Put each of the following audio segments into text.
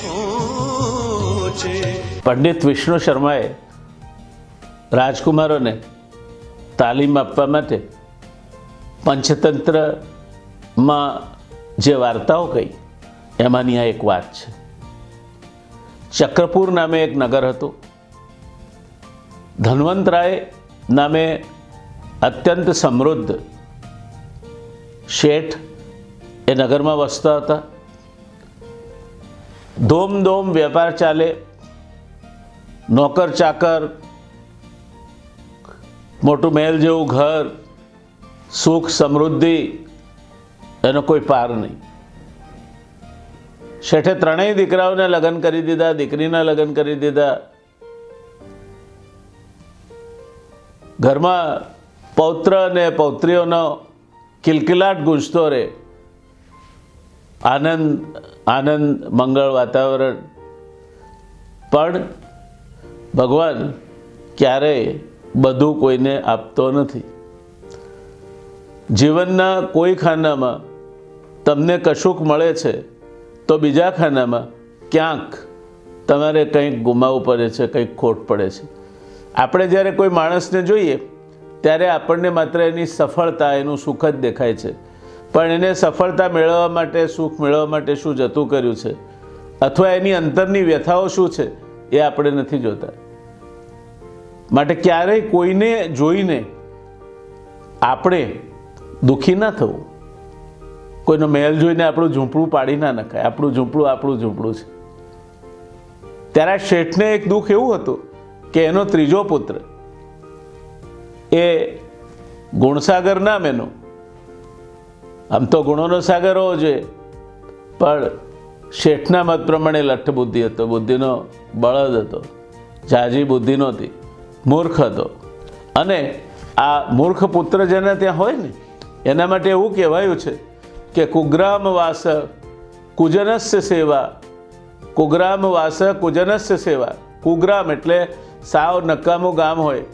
પહોંચે પંડિત વિષ્ણુ શર્માએ રાજકુમારોને તાલીમ આપવા માટે પંચતંત્રમાં જે વાર્તાઓ કહી, એમાંની આ એક વાત છે. ચક્રપુર નામે એક નગર હતું. ધનવંતરાય નામે અત્યંત સમૃદ્ધ શેઠ એ નગરમાં વસતા હતા. ધોમ ધોમ વેપાર ચાલે, નોકર ચાકર, મોટું મહેલ જેવું ઘર, સુખ સમૃદ્ધિ, એનો કોઈ પાર નહીં. શેઠે ત્રણેય દીકરાઓને લગ્ન કરી દીધા, દીકરીના લગ્ન કરી દીધા. ઘરમાં પૌત્ર અને પૌત્રીઓનો કિલકિલાટ ગૂંજતો રહે આનંદ આનંદ, મંગળ વાતાવરણ. પણ ભગવાન ક્યારેય બધું કોઈને આપતો નથી. જીવનના કોઈ ખાનામાં તમને કશુંક મળે છે તો બીજા ખાનામાં ક્યાંક તમારે કંઈક ગુમાવવું પડે છે, કંઈક ખોટ પડે છે. આપણે જ્યારે કોઈ માણસને જોઈએ, ત્યારે આપણને માત્ર એની સફળતા, એનું સુખ જ દેખાય છે. પણ એને સફળતા મેળવવા માટે, સુખ મેળવવા માટે શું જતું કર્યું છે? અથવા એની અંતરની વ્યથાઓ શું છે, એ આપણે નથી જોતા. માટે ક્યારેય કોઈને જોઈને આપણે દુઃખી ના થવું. કોઈનો મહેલ જોઈને આપણું ઝૂંપડું પાડી ના નખાય. આપણું ઝૂંપડું આપણું ઝૂંપડું છે. ત્યારે આ શેઠને એક દુઃખ એવું હતું કે એનો ત્રીજો પુત્ર એ ગુણસાગર નામ એનું. આમ તો ગુણોનો સાગર હોવો જોઈએ. પણ શેઠના મત પ્રમાણે લઠ્ઠ બુદ્ધિ હતો. બુદ્ધિનો બળદ હતો. જાજી બુદ્ધિ નહોતી. મૂર્ખ હતો. અને આ મૂર્ખ પુત્ર જેના ત્યાં હોય ને, એના માટે એવું કહેવાયું છે કે કુગ્રામ વાસ કુજનસ્ય સેવા. કુગ્રામ વાસ કુજનસ્ય સેવા. કુગ્રામ એટલે સાવ નકામું ગામ હોય.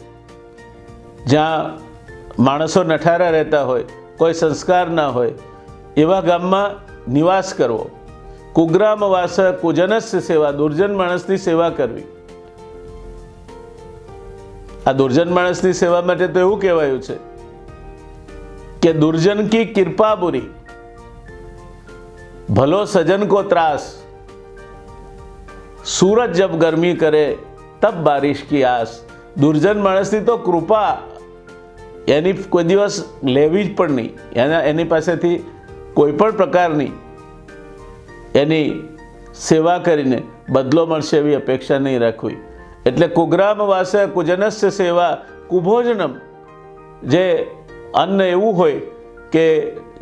જ્યાં માણસો નઠારા રહેતા હોય, કોઈ સંસ્કાર ના હોય, એવા ગામમાં નિવાસ કરવો. કુગ્રામ વાસ કુજનસ્ય સેવા, દુર્જન માણસની સેવા કરવી. આ દુર્જન માણસની સેવા માટે તો એવું કહેવાયું છે કે દુર્જન કી કૃપા બુરી ભલો સજન કો ત્રાસ सूरज जब गर्मी करे तब बारिश की आस દુર્જન માણસની તો કૃપા એની કોઈ દિવસ લેવી જ પણ નહીં એના એની પાસેથી કોઈ પણ પ્રકારની એની સેવા કરીને બદલો મળશે એવી અપેક્ષા નહીં રાખવી એટલે કુગ્રામ વાસ કુજનસ્ય સેવા કુભોજનમ જે અન્ન એવું હોય કે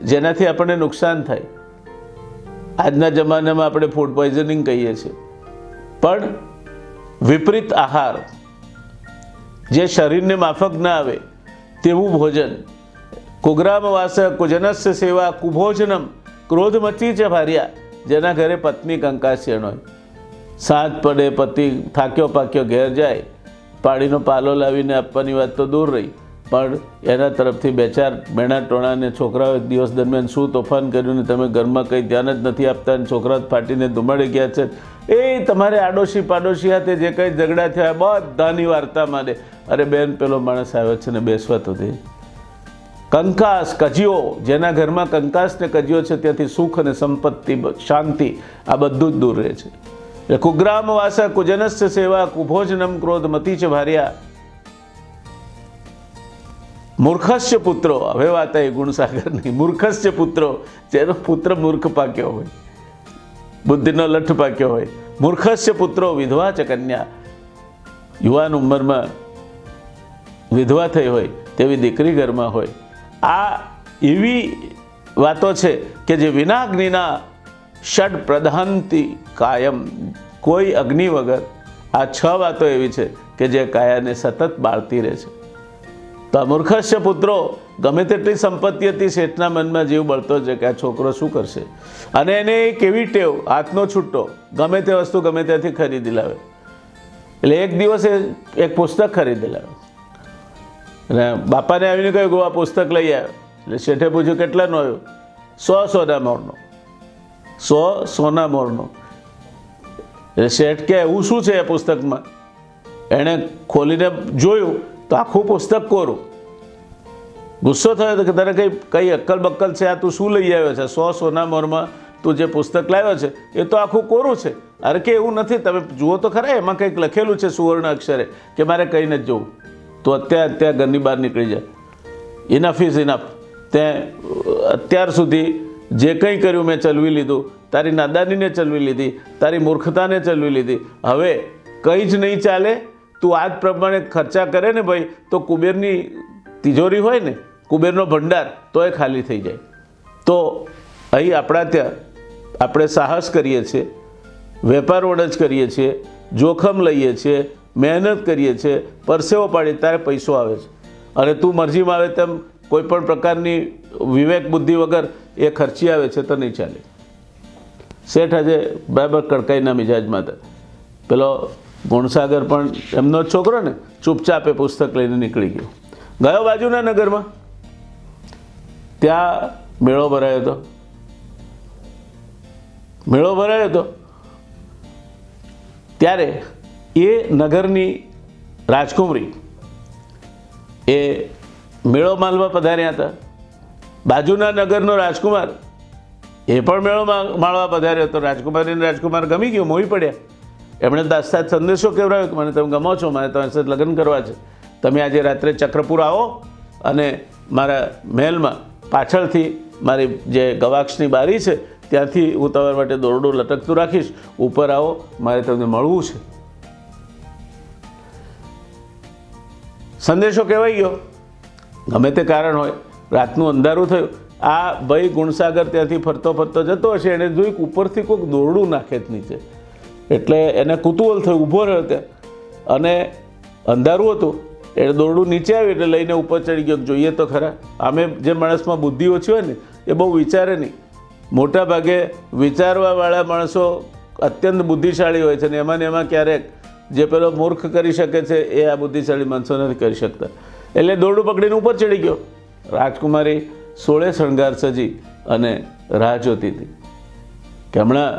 જેનાથી આપણને નુકસાન થાય આજના જમાનામાં આપણે ફૂડ પોઈઝનિંગ કહીએ છીએ. પણ વિપરીત આહાર, જે શરીરને માફક ના આવે, તેવું ભોજન, કુગ્રામ વાસ સેવા, કુભોજનમ, ક્રોધ મચી છે ભાર્યા, જેના ઘરે પત્ની કંકાસિયણ હોય. સાંજ પડે પતિ થાક્યો પાક્યો ઘેર જાય પાણીનો પાલો લાવીને આપવાની વાત તો દૂર રહી. પણ એના તરફથી બે ચાર મેણા ટોણાને છોકરાઓ એક દિવસ દરમિયાન શું તોફાન કર્યું ને તમે ઘરમાં કંઈ ધ્યાન જ નથી આપતા અને છોકરા ફાટીને ધુમાડી ગયા છે. એ તમારે આડોશી પાડોશી હાથે જે કંઈ ઝઘડા થયા બધાની વાર્તા માને. અરે બેન, પેલો માણસ આવ્યો છે ને બેસવા તો કંકાસ, કજિયો, જેના ઘરમાં કંકાસ ને કજિયો છે ત્યાંથી સુખ અને સંપત્તિ, શાંતિ, આ બધું જ દૂર રહે છે. કુગ્રામ વાસ કુજનસ્ય સેવા, કુભોજનમ ક્રોધ મતી છે ભાર્યા મૂર્ખસ્ય પુત્રો. હવે વાત આવી ગુણસાગરની. મૂર્ખસ્ય પુત્રો, જેનો પુત્ર મૂર્ખ પાક્યો હોય, બુદ્ધિનો લઠ્ઠ પાક્યો હોય. મૂર્ખસ્ય પુત્રો, વિધવા ચ કન્યા. યુવાન ઉંમરમાં વિધવા થઈ હોય, તેવી દીકરી ઘરમાં હોય. આ એવી વાતો છે કે જે વિના અગ્નિના ષડ પ્રધાનથી કાયમ. કોઈ અગ્નિ વગર. આ છ વાતો એવી છે કે જે કાયાને સતત બાળતી રહે છે. તો મૂર્ખસ્ય પુત્રો, ગમે તેટલી સંપત્તિ હતી, શેઠના મનમાં જીવ બળતો છે કે આ છોકરો શું કરશે? અને એને કેવી ટેવ? હાથનો છૂટો. ગમે તે વસ્તુ ગમે ત્યાંથી ખરીદી લાવે. એટલે એક દિવસે એક પુસ્તક ખરીદી લાવે. અને બાપાને આવીને કહ્યું કે આ પુસ્તક લઈ આવ્યો. એટલે શેઠે પૂછ્યું કેટલાનું આવ્યું? સો સોના મોરનો. સો સોના મોરનો. એટલે શેઠ કે એવું શું છે એ પુસ્તકમાં? એણે ખોલીને જોયું. તો આખું પુસ્તક કોરું. ગુસ્સો થયો તો કે તને કંઈ, કઈ અક્કલ બક્કલ છે, આ તું શું લઈ આવ્યો છે? સો સોના મોરમાં તું જે પુસ્તક લાવ્યો છે, એ તો આખું કોરું છે. અરે કે એવું નથી, તમે જુઓ તો ખરા, એમાં કંઈક લખેલું છે સુવર્ણ અક્ષરે, કે મારે કંઈ નથી જોવું. તો અત્યારે અત્યારે ઘરની બહાર નીકળી જાય ઇનફ ઇઝ ઇનફ તે, અત્યાર સુધી જે કંઈ કર્યું મેં ચલવી લીધું, તારી નાદાનીને ચલવી લીધી, તારી મૂર્ખતાને ચલવી લીધી. હવે કંઈ જ નહીં ચાલે તું આ જ પ્રમાણે ખર્ચા કરે ને ભાઈ, તો કુબેરની તિજોરી હોય ને, કુબેરનો ભંડાર, તો એ ખાલી થઈ જાય. તો અહીં આપણા ત્યાં આપણે સાહસ કરીએ છીએ, વેપાર વડ જ કરીએ છીએ, જોખમ લઈએ છીએ, મહેનત કરીએ છીએ, પરસેવો પાડીએ ત્યારે પૈસો આવે છે. અને તું મરજીમાં આવે તેમ કોઈ પણ પ્રકારની વિવેક બુદ્ધિ વગર એ ખર્ચી આવે છે તો નહીં ચાલે. શેઠ આજે બરાબર કડકાઈના મિજાજમાં હતા. પેલો ગુણસાગર પણ એમનો જ છોકરો ને ચૂપચાપ એ પુસ્તક લઈને નીકળી ગયો. ગયો બાજુના નગરમાં? ત્યાં મેળો ભરાયો હતો. મેળો ભરાયો હતો. ત્યારે એ નગરની રાજકુમારી એ મેળો માલવા પધાર્યા હતા. બાજુના નગરનો રાજકુમાર એ પણ મેળો માળવા પધાર્યો હતો. રાજકુમારીને રાજકુમાર ગમી ગયો મોહી પડ્યા. એમણે દાસ્તાદ સંદેશો કેવડાવ્યો કે મને તમે ગમો છો મારે તમારી સાથે લગ્ન કરવા છે. તમે આજે રાત્રે ચક્રપુર આવો અને મારા મહેલમાં પાછળથી મારી જે ગવાક્ષની બારી છે, ત્યાંથી હું તમારા માટે દોરડું લટકતું રાખીશ. ઉપર આવો, મારે તમને મળવું છે. સંદેશો કહેવાઈ ગયો. ગમે તે કારણ હોય, રાતનું અંધારું થયું. આ ભાઈ ગુણસાગર ત્યાંથી ફરતો ફરતો જતો હશે એણે જોયું ઉપરથી કોઈક દોરડું નાખે જ નીચે. એટલે એને કુતૂહલ થયું, ઊભો રહ્યો ત્યાં. અને અંધારું હતું. એટલે દોરડું નીચે આવ્યું એટલે લઈને ઉપર ચડી ગયો. જોઈએ તો ખરા. આમે જે માણસમાં બુદ્ધિ ઓછી હોય ને, એ બહુ વિચારે નહીં. મોટા ભાગે વિચારવાવાળા માણસો અત્યંત બુદ્ધિશાળી હોય છે ને, એમાં ને એમાં ક્યારેક જે પેલો મૂર્ખ કરી શકે છે, એ આ બુદ્ધિશાળી માણસો નથી કરી શકતા. એટલે દોરડું પકડીને ઉપર ચડી ગયો. રાજકુમારી સોળે શણગાર સજી અને રાહ જોતી હતી. કે હમણાં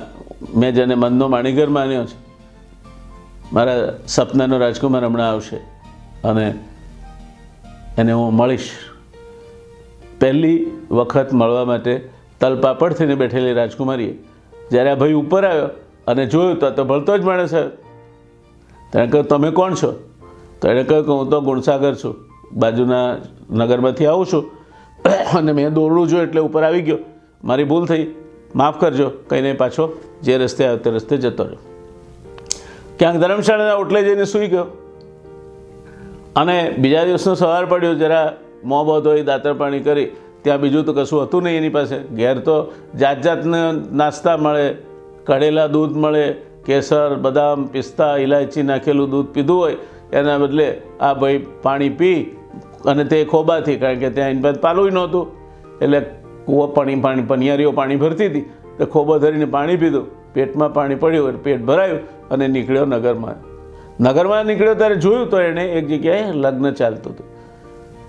મેં જેને મનનો માણીગર માન્યો છે, મારા સપનાનો રાજકુમાર હમણાં આવશે અને એને હું મળીશ. પહેલી વખત મળવા માટે તલપાપડ થઈને બેઠેલી રાજકુમારીએ જ્યારે આ ભાઈ ઉપર આવ્યો અને જોયું તો તો ભળતો જ માણસ આવ્યો. તેણે કહ્યું, તમે કોણ છો? તો એણે કહ્યું કે, હું તો ગુણસાગર છું. બાજુના નગરમાંથી આવું છું અને મેં દોરડું જોયું એટલે ઉપર આવી ગયો. મારી ભૂલ થઈ. માફ કરજો, કંઈ નહીં, પાછો જે રસ્તે આવ્યો તે રસ્તે જતો રહ્યો. ક્યાંક ધર્મશાળાના ઓટલે જઈને સૂઈ ગયો. અને બીજા દિવસનો સવાર પડ્યો, જરા મોં બહુ હોય દાતર પાણી કરી, ત્યાં બીજું તો કશું હતું નહીં એની પાસે. ઘેર તો જાત જાતના નાસ્તા મળે, કઢેલા દૂધ મળે, કેસર, બદામ, પિસ્તા ઇલાયચી નાખેલું દૂધ પીધું હોય, એના બદલે આ ભાઈ પાણી પી અને તે ખોબાથી, કારણ કે ત્યાં એની પાસે પાલું નહોતું. એટલે કૂવો પાણી પાણી, પનિયારીઓ પાણી ભરતી હતી. તો ખોબો ધરીને પાણી પીધું. પેટમાં પાણી પડ્યું પેટ ભરાયું અને નીકળ્યો નગરમાં. નગરમાં નીકળ્યો ત્યારે જોયું તો એણે એક જગ્યાએ લગ્ન ચાલતું હતું.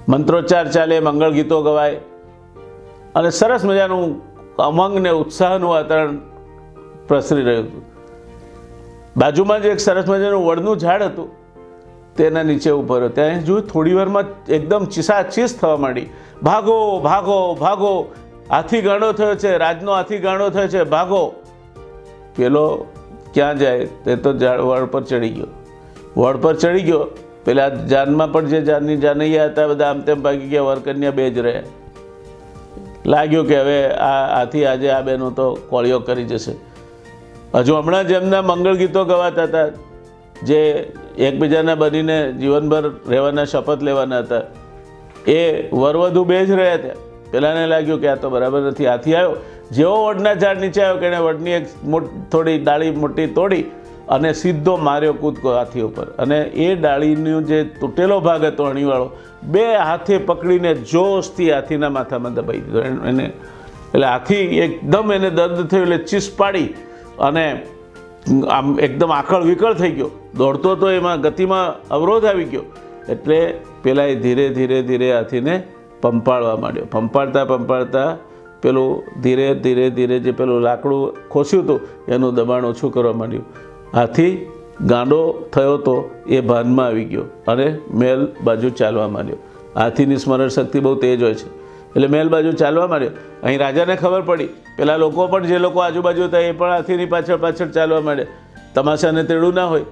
મંત્રોચ્ચાર ચાલે, મંગળ ગીતો ગવાય. અને સરસ મજાનું અમંગ ને ઉત્સાહનું વાતાવરણ પ્રસરી રહ્યું હતું. બાજુમાં જ એક સરસ મજાનું વડનું ઝાડ હતું. તેના નીચે ઉપર ત્યાં જોયું થોડી વારમાં એકદમ ચીસાચીસ થવા માંડી. ભાગો ભાગો ભાગો. હાથી ગાંડો થયો છે, રાજનો હાથી ગાંડો થયો છે, ભાગો. પેલો ક્યાં જાય તે તો વડ પર ચડી ગયો. વડ પર ચડી ગયો, પેલા જાનમાં પણ જે જાનની જાનૈયા હતા, બધા આમ તેમ ભાગી ગયા, વરકન્યા બે જ રહ્યા લાગ્યું કે હવે આ, આથી આજે આ બેનો તો કોળીઓ કરી જશે. હજુ હમણાં જ એમના મંગળ ગીતો ગવાતા હતા, જે એકબીજાના બનીને જીવનભર રહેવાના, શપથ લેવાના હતા. એ વરવધુ બે જ રહ્યા હતા. પેલાને લાગ્યું કે આ તો બરાબર નથી. હાથી આવ્યો. જેવો વડના ઝાડ નીચે આવ્યો કે એણે વડની એક થોડી ડાળી મોટી તોડી અને સીધો માર્યો કૂદકો હાથી ઉપર. અને એ ડાળીનો જે તૂટેલો ભાગ હતો અણીવાળો, બે હાથે પકડીને જોશથી હાથીના માથામાં દબાઈ દીધો. એને એટલે હાથી એકદમ એને દર્દ થયું એટલે ચીસ પાડી અને આમ એકદમ આકળ વિકળ થઈ ગયો. દોડતો તો એમાં ગતિમાં અવરોધ આવી ગયો. એટલે પેલા એ ધીરે ધીરે ધીરે હાથીને પંપાળવા માંડ્યો. પંપાળતા પંપાળતા પેલું ધીરે ધીરે ધીરે જે પેલું લાકડું ખોસ્યું હતું, એનું દબાણ ઓછું કરવા માંડ્યું. હાથી ગાંડો થયો તો એ ભાનમાં આવી ગયો અને મેલ બાજુ ચાલવા માંડ્યો. હાથીની સ્મરણ શક્તિ બહુ તેજ હોય છે. એટલે મેલ બાજુ ચાલવા માંડ્યો. અહીં રાજાને ખબર પડી. પેલા લોકો પણ જે લોકો આજુબાજુ હતા એ પણ હાથીની પાછળ પાછળ ચાલવા માંડ્યા. તમાશાને તેડું ના હોય.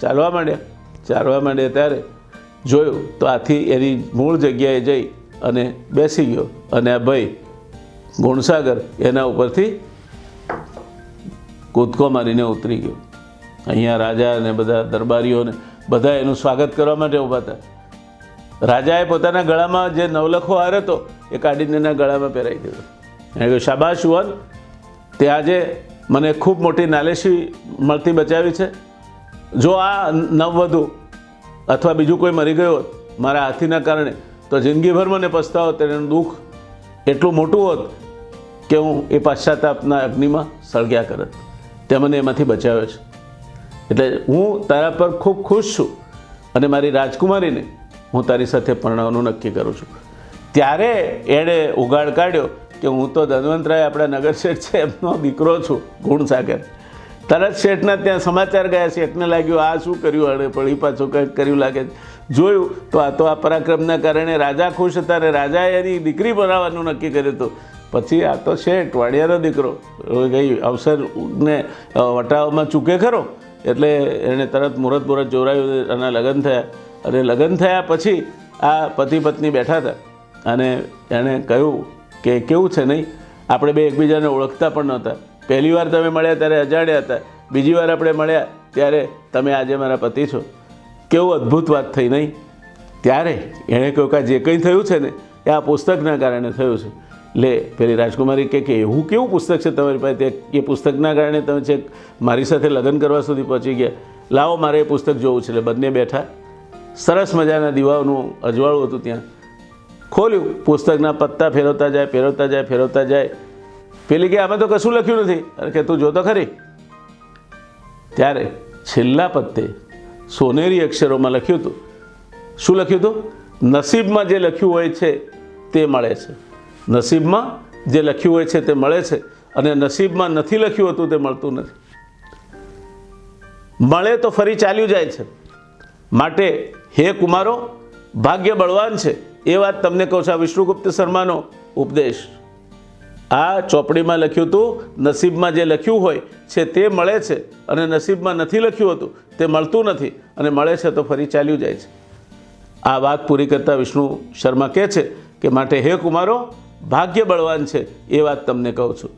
ચાલવા માંડ્યા. ચાલવા માંડ્યા ત્યારે જોયું તો હાથી એની મૂળ જગ્યાએ જઈ અને બેસી ગયો. અને આ ભાઈ ગુણસાગર એના ઉપરથી કૂદકો મારીને ઉતરી ગયો. અહીંયા રાજા અને બધા દરબારીઓને બધા એનું સ્વાગત કરવા માટે ઊભા હતા. રાજાએ પોતાના ગળામાં જે નવલખો હાર હતો, એ કાઢીને એના ગળામાં પહેરાવી દીધો. એને કહ્યું, શાબાશ વન તે આજે મને ખૂબ મોટી નાલેશી મળતી બચાવી છે. જો આ નવવધુ અથવા બીજું કોઈ મરી ગયો હોત, મારા હાથીના કારણે તો જિંદગીભર મને પસ્તાવો, તેનું દુઃખ એટલું મોટું હોત કે હું એ પાશ્ચાતાપના અગ્નિમાં સળગ્યા કરત. તે મને એમાંથી બચાવ્યો છે. એટલે હું તારા પર ખૂબ ખુશ છું અને મારી રાજકુમારીને હું તારી સાથે પરણાવવાનું નક્કી કરું છું. ત્યારે એણે ઉગાડ કાઢ્યો કે હું તો ધનવંતરાય આપણા નગર શેઠ છે, એમનો દીકરો છું, ગુણસાગર. તરત શેઠના ત્યાં સમાચાર ગયા, શેઠને લાગ્યું, આ શું કર્યું? અડે પડી પાછું કંઈક કર્યું લાગે. જોયું. તો આ તો આ પરાક્રમના કારણે રાજા ખુશ હતા અને રાજાએ એની દીકરી બનાવવાનું નક્કી કર્યું હતું. પછી આ તો શેઠ, વાડિયાનો દીકરો. ગઈ અવસરને વટાવમાં ચૂકે ખરો? એટલે એણે તરત મુહૂર્ત મુહૂર્ત જોરાયું એના લગ્ન થયા. અને લગ્ન થયા પછી આ પતિ પત્ની બેઠા હતા. અને એણે કહ્યું કે કેવું છે નહીં? આપણે બે એકબીજાને ઓળખતા પણ નહોતા. પહેલી વાર તમે મળ્યા ત્યારે અજાણ્યા હતા. બીજી વાર આપણે મળ્યા ત્યારે તમે આજે મારા પતિ છો. કેવું અદ્ભુત વાત થઈ નહીં? ત્યારે એણે કહ્યું કે જે કંઈ થયું છે ને, એ આ પુસ્તકના કારણે થયું છે. લે, પેલી રાજકુમારી કહે કે એવું કેવું પુસ્તક છે તમારી પાસે? એ પુસ્તકના કારણે તમે છેક મારી સાથે લગ્ન કરવા સુધી પહોંચી ગયા. લાવો, મારે એ પુસ્તક જોવું છે. એટલે બંને બેઠા. સરસ મજાના દીવાઓનું અજવાળું હતું ત્યાં. ખોલ્યું. પુસ્તકના પત્તા ફેરવતા જાય ફેરવતા જાય ફેરવતા જાય. પેલી કે, આમાં તો કશું લખ્યું નથી. અરે કે, તું જોતો ખરી? ત્યારે છેલ્લા પત્તે સોનેરી અક્ષરોમાં લખ્યું હતું. શું લખ્યું હતું? નસીબમાં જે લખ્યું હોય છે તે મળે છે. નસીબમાં જે લખ્યું હોય છે તે મળે છે અને નસીબમાં નથી લખ્યું હતું તે મળતું નથી. મળે તો ફરી ચાલ્યું જાય છે. માટે હે કુમારો, ભાગ્ય બળવાન છે. એ વાત તમને કહું છું આ વિષ્ણુગુપ્ત શર્માનો ઉપદેશ. આ ચોપડીમાં લખ્યું હતું, નસીબમાં જે લખ્યું હોય છે તે મળે છે અને નસીબમાં નથી લખ્યું હતું, તે મળતું નથી અને મળે છે તો ફરી ચાલ્યું જાય છે. આ વાત પૂરી કરતાં વિષ્ણુ શર્મા કહે છે કે માટે હે કુમારો, ભાગ્ય બળવાન છે, એ વાત તમને કહું છું.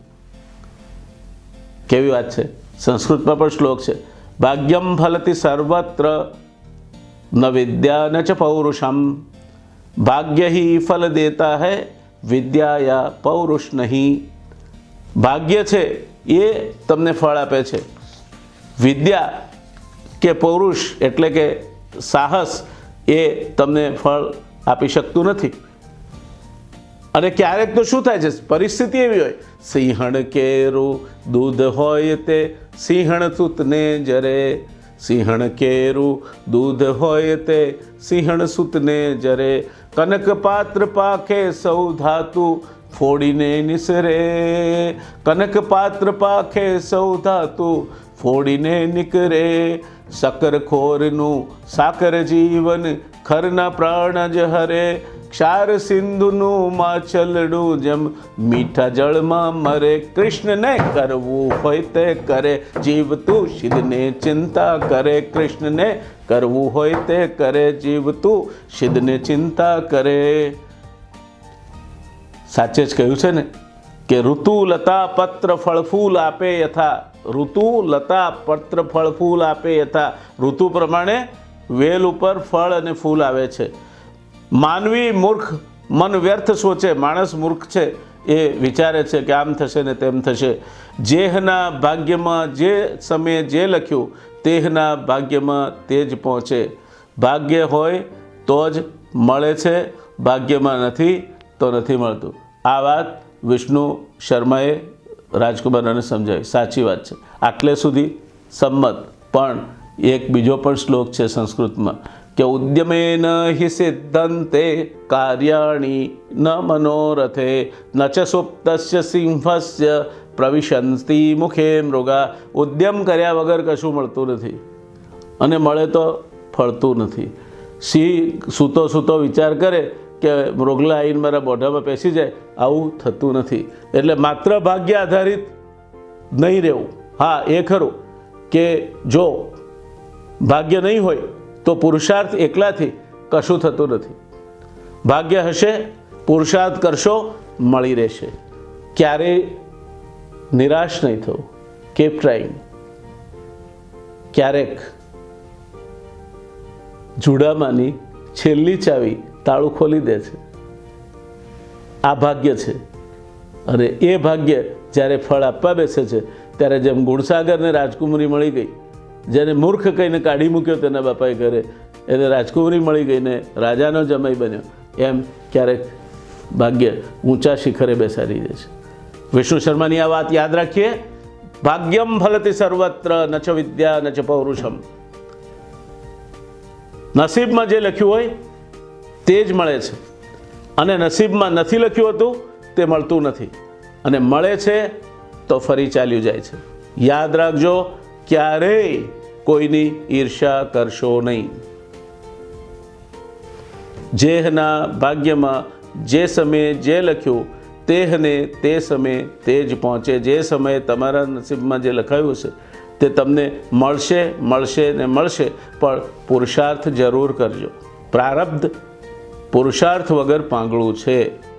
કેવી વાત છે? સંસ્કૃતમાં પણ શ્લોક છે, ભાગ્યમ ફલતી સર્વત્ર ન વિદ્યા ન ચ પૌરુષમ, ભાગ્ય હિ ફલ દેતા है વિદ્યાયા પૌરુષ નહીં. ભાગ્ય છે એ તમને ફળ આપે છે. વિદ્યા કે પૌરુષ એટલે કે સાહસ એ તમને ફળ આપી શકતું નથી. અને ક્યારેક તો શું થાય છે? પરિસ્થિતિ એવી હોય, સિંહણ કેરું, દૂધ હોય તે સિંહણ સૂતને જરે. સિંહણ કેરું, દૂધ હોય તે સિંહણ સૂતને જરે. કનક પાત્ર પાખે સૌ ધાતુ ફોડીને નિસરે. કનક પાત્ર પાખે સૌ ધાતુ ફોડીને નીકળે સકર ખોરનું સાકર જીવન ખરના પ્રાણ જ હરે. ક્ષાર સિંધુનું માછલડું જેમ મીઠા જળમાં મરે, કૃષ્ણને કરવું હોય તે કરે જીવ તું શિદને ચિંતા કરે, કૃષ્ણને કરવું હોય તે કરે જીવ તું શિદને ચિંતા કરે. સાચે જ કહ્યું છે ને કે ઋતુ લતા પત્ર ફળ ફૂલ આપે યથા, ઋતુ લતા પત્ર ફળ ફૂલ આપે યથા. ઋતુ પ્રમાણે વેલ ઉપર ફળ અને ફૂલ આવે છે. માનવી મૂર્ખ, મન વ્યર્થ સોચે માણસ મૂર્ખ છે? એ વિચારે છે કે આમ થશે ને તેમ થશે. જેહના ભાગ્યમાં જે સમયે જે લખ્યું, તેહના ભાગ્યમાં તે જ પહોંચે. ભાગ્ય હોય તો જ મળે છે, ભાગ્યમાં નથી તો નથી મળતું. આ વાત વિષ્ણુ શર્માએ રાજકુમારને સમજાવી. સાચી વાત છે. આટલે સુધી સંમત. પણ એક બીજો પણ શ્લોક છે સંસ્કૃતમાં. કે ઉદ્યમેન હિ સિદ્ધંતે કાર્યાણી ન મનોરથે ન ચ સુપ્તસ્ય સિંહસ્ય પ્રવિશંતિ મુખે મૃગા ઉદ્યમ કર્યા વગર કશું મળતું નથી અને મળે તો ફળતું નથી સિંહ સૂતો સૂતો વિચાર કરે કે મૃગલા આવીને મારા મોઢામાં પેસી જાય આવું થતું નથી એટલે માત્ર ભાગ્ય આધારિત નહીં રહેવું હા એ ખરું કે જો ભાગ્ય નહીં હોય તો પુરુષાર્થ એકલાથી કશું થતું નથી. ભાગ્ય હશે, પુરુષાર્થ કરશો, મળી રહેશે. ક્યારેય નિરાશ નહીં થવું. કેપ ટ્રાઈંગ ક્યારેક જુડામાંની છેલ્લી ચાવી તાળું ખોલી દે છે. આ ભાગ્ય છે. અને એ ભાગ્ય જ્યારે ફળ આપવા બેસે છે, ત્યારે જેમ ગુણસાગરને રાજકુમારી મળી ગઈ જેને મૂર્ખ કહીને કાઢી મૂક્યો તેના બાપાએ ઘરે, એને રાજકુમારી મળી ગઈને રાજાનો જમાઈ બન્યો. એમ ક્યારેક ભાગ્ય ઊંચા શિખરે બેસાડી દે છે. વિષ્ણુ શર્માની આ વાત યાદ રાખીએ. ભાગ્યમ ફલતી સર્વત્ર, ન ચ વિદ્યા, ન ચ પૌરુષમ. નસીબમાં જે લખ્યું હોય તે જ મળે છે. અને નસીબમાં નથી લખ્યું હતું, તે મળતું નથી. અને મળે છે તો ફરી ચાલ્યું જાય છે. યાદ રાખજો ક્યારેય કોઈની ઈર્ષા કરશો નહીં. જેહના ભાગ્યમાં જે સમયે જે લખ્યું, તેહને તે સમયે તે જ પહોંચે. જે સમયે તમારા નસીબમાં જે લખાયું છે, તે તમને મળશે મળશે ને મળશે, પણ પુરુષાર્થ જરૂર કરજો. પ્રારબ્ધ પુરુષાર્થ વગર પાંગળું છે.